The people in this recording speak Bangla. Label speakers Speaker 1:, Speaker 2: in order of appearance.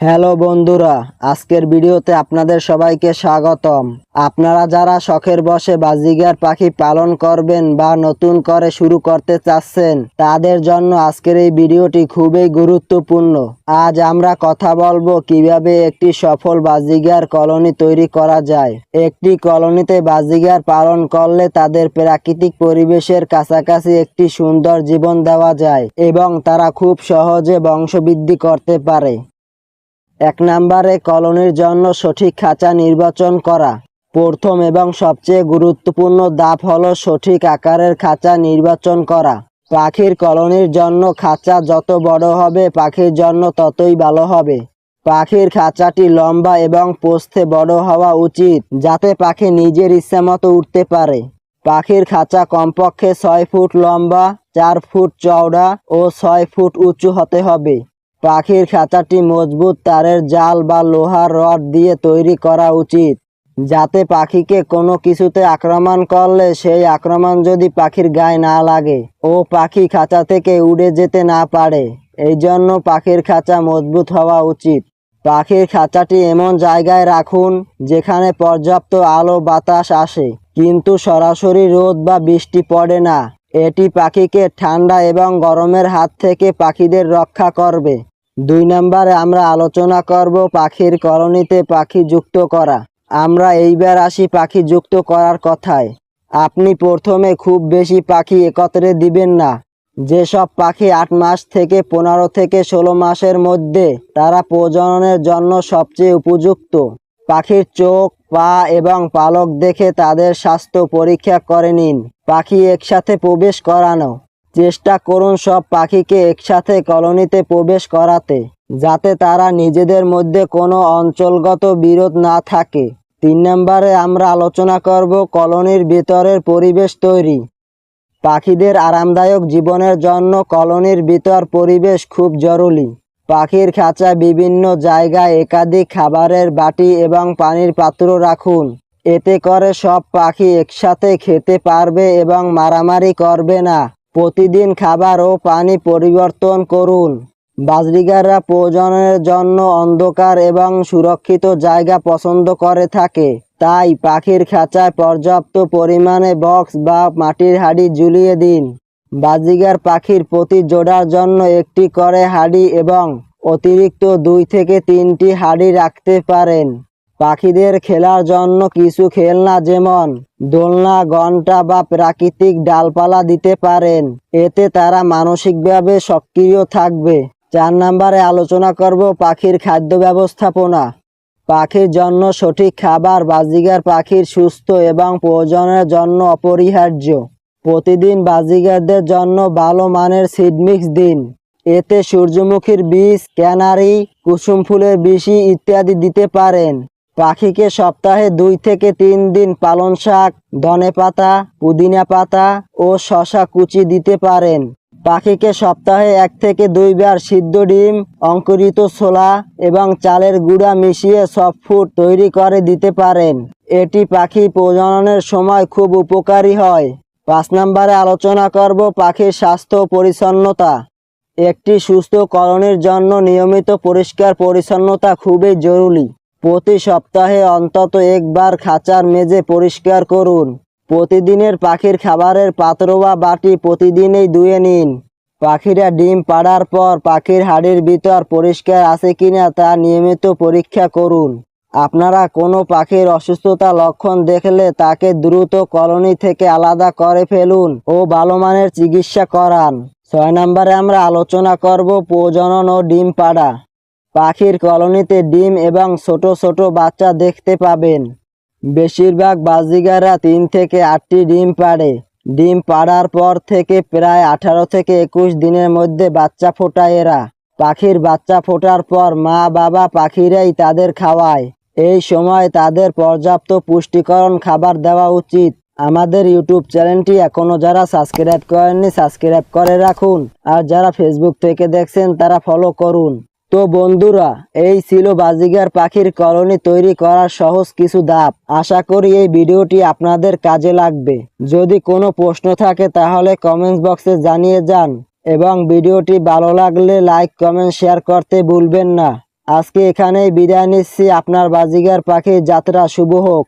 Speaker 1: হ্যালো বন্ধুরা, আজকের ভিডিওতে আপনাদের সবাইকে স্বাগতম। আপনারা যারা শখের বসে বাজিগার পাখি পালন করবেন বা নতুন করে শুরু করতে চাচ্ছেন, তাদের জন্য আজকের এই ভিডিওটি খুবই গুরুত্বপূর্ণ। আজ আমরা কথা বলব কীভাবে একটি সফল বাজিগার কলোনি তৈরি করা যায়। একটি কলোনিতে বাজিগার পালন করলে তাদের প্রাকৃতিক পরিবেশের কাছাকাছি একটি সুন্দর জীবন দেওয়া যায় এবং তারা খুব সহজে বংশবৃদ্ধি করতে পারে। এক নম্বরে কলোনির জন্য সঠিক খাঁচা নির্বাচন করা। প্রথম এবং সবচেয়ে গুরুত্বপূর্ণ ধাপ হল সঠিক আকারের খাঁচা নির্বাচন করা। পাখির কলোনির জন্য খাঁচা যত বড় হবে, পাখির জন্য ততই ভালো হবে। পাখির খাঁচাটি লম্বা এবং পোস্তে বড় হওয়া উচিত, যাতে পাখি নিজের ইচ্ছা মতো উঠতে পারে। পাখির খাঁচা কমপক্ষে ছয় ফুট লম্বা, চার ফুট চওড়া ও ছয় ফুট উঁচু হতে হবে। পাখির খাঁচাটি মজবুত তারের জাল বা লোহার রড দিয়ে তৈরি করা উচিত। যাতে পাখিকে কোনো কিছুতে আক্রমণ করলে সেই আক্রমণ যদি পাখির গায়ে না লাগে ও পাখি খাঁচা থেকে উড়ে যেতে না পারে, এই জন্য পাখির খাঁচা মজবুত হওয়া উচিত। পাখির খাঁচাটি এমন জায়গায় রাখুন যেখানে পর্যাপ্ত আলো বাতাস আসে, কিন্তু সরাসরি রোদ বা বৃষ্টি পড়ে না। এটি পাখিকে ঠান্ডা এবং গরমের হাত থেকে পাখিদের রক্ষা করবে। দুই নম্বরে আমরা আলোচনা করব পাখির কলোনিতে পাখি যুক্ত করা। আমরা এইবার আসি পাখি যুক্ত করার কথায়। আপনি প্রথমে খুব বেশি পাখি একত্রে দিবেন না। যেসব পাখি আট মাস থেকে পনেরো থেকে ষোলো মাসের মধ্যে তারা প্রজননের জন্য সবচেয়ে উপযুক্ত। পাখির চোখ, পা এবং পালক দেখে তাদের স্বাস্থ্য পরীক্ষা করে নিন। পাখি একসাথে প্রবেশ করানো। চেষ্টা করুন সব পাখিকে একসাথে কলোনিতে প্রবেশ করাতে, যাতে তারা নিজেদের মধ্যে কোনো অঞ্চলগত বিরোধ না থাকে। তিন নম্বরে আমরা আলোচনা করব কলোনির ভিতরের পরিবেশ তৈরি। পাখিদের আরামদায়ক জীবনের জন্য কলোনির ভিতর পরিবেশ খুব জরুরি। পাখির খাঁচা বিভিন্ন জায়গায় একাধিক খাবারের বাটি এবং পানির পাত্র রাখুন। এতে করে সব পাখি একসাথে খেতে পারবে এবং মারামারি করবে না। প্রতিদিন খাবার ও পানি পরিবর্তন করুন। বাজরিগাররা প্রজননের জন্য অন্ধকার এবং সুরক্ষিত জায়গা পছন্দ করে থাকে। তাই পাখির খাঁচায় পর্যাপ্ত পরিমাণে বক্স বা মাটির হাড়ি ঝুলিয়ে দিন। বাজিগার পাখির প্রতি জোড়ার জন্য একটি করে হাড়ি এবং অতিরিক্ত দুই থেকে তিনটি হাড়ি রাখতে পারেন। পাখিদের খেলার জন্য কিছু খেলনা যেমন দোলনা ঘণ্টা বা প্রাকৃতিক ডালপালা দিতে পারেন। এতে তারা মানসিকভাবে সক্রিয় থাকবে। চার নম্বরে আলোচনা করব পাখির খাদ্য ব্যবস্থাপনা। পাখির জন্য সঠিক খাবার, বাজিগার পাখির সুস্থ এবং প্রয়োজনের জন্য অপরিহার্য। প্রতিদিন বাজিগারদের জন্য ভালো মানের সিডমিক্স দিন। এতে সূর্যমুখীর বীজ, ক্যানারি, কুসুম ফুলের বিষি ইত্যাদি দিতে পারেন। পাখিকে সপ্তাহে দুই থেকে তিন দিন পালন শাক, ধনে পাতা, পুদিনা পাতা ও শশা কুচি দিতে পারেন। পাখিকে সপ্তাহে এক থেকে দুইবার সিদ্ধ ডিম, অঙ্কুরিত ছোলা এবং চালের গুঁড়া মিশিয়ে সফট ফুড তৈরি করে দিতে পারেন। এটি পাখি প্রজননের সময় খুব উপকারী হয়। পাঁচ নম্বরে আলোচনা করব পাখির স্বাস্থ্য পরিচ্ছন্নতা। একটি সুস্থ কলোনির জন্য নিয়মিত পরিষ্কার পরিচ্ছন্নতা খুবই জরুরি। প্রতি সপ্তাহে অন্তত একবার খাঁচার মেজে পরিষ্কার করুন। প্রতিদিনের পাখির খাবারের পাত্র বা বাটি প্রতিদিনই ধুয়ে নিন। পাখিরা ডিম পাড়ার পর পাখির হাড়ির ভিতর পরিষ্কার আছে কিনা তা নিয়মিত পরীক্ষা করুন। আপনারা কোনো পাখির অসুস্থতা লক্ষণ দেখলে তাকে দ্রুত কলোনি থেকে আলাদা করে ফেলুন ও ভালো মানের চিকিৎসা করান। ছয় নম্বরে আমরা আলোচনা করব প্রজনন ও ডিম পাড়া। পাখির কলোনিতে ডিম এবং ছোট ছোট বাচ্চা দেখতে পাবেন। বেশিরভাগ বাজিগাররা তিন থেকে আটটি ডিম পাড়ে। ডিম পাড়ার পর থেকে প্রায় আঠারো থেকে একুশ দিনের মধ্যে বাচ্চা ফোটায় এরা। পাখির বাচ্চা ফোটার পর মা, বাবা পাখিরাই তাদের খাওয়ায়। এই সময় তাদের পর্যাপ্ত পুষ্টিকরণ খাবার দেওয়া উচিত। আমাদের ইউটিউব চ্যানেলটি এখনও যারা সাবস্ক্রাইব করেননি, সাবস্ক্রাইব করে রাখুন। আর যারা ফেসবুক থেকে দেখছেন, তারা ফলো করুন। তো বন্ধুরা, এই ছিল বাজিগার পাখির কলোনি তৈরি করার সহজ কিছু ধাপ। আশা করি এই ভিডিওটি আপনাদের কাজে লাগবে। যদি কোনো প্রশ্ন থাকে তাহলে কমেন্টস বক্সে জানিয়ে যান এবং ভিডিওটি ভালো লাগলে লাইক, কমেন্ট, শেয়ার করতে ভুলবেন না। আজকে এখানেই বিদায় নিচ্ছি। আপনার বাজিগার পাখির যাত্রা শুভ হোক।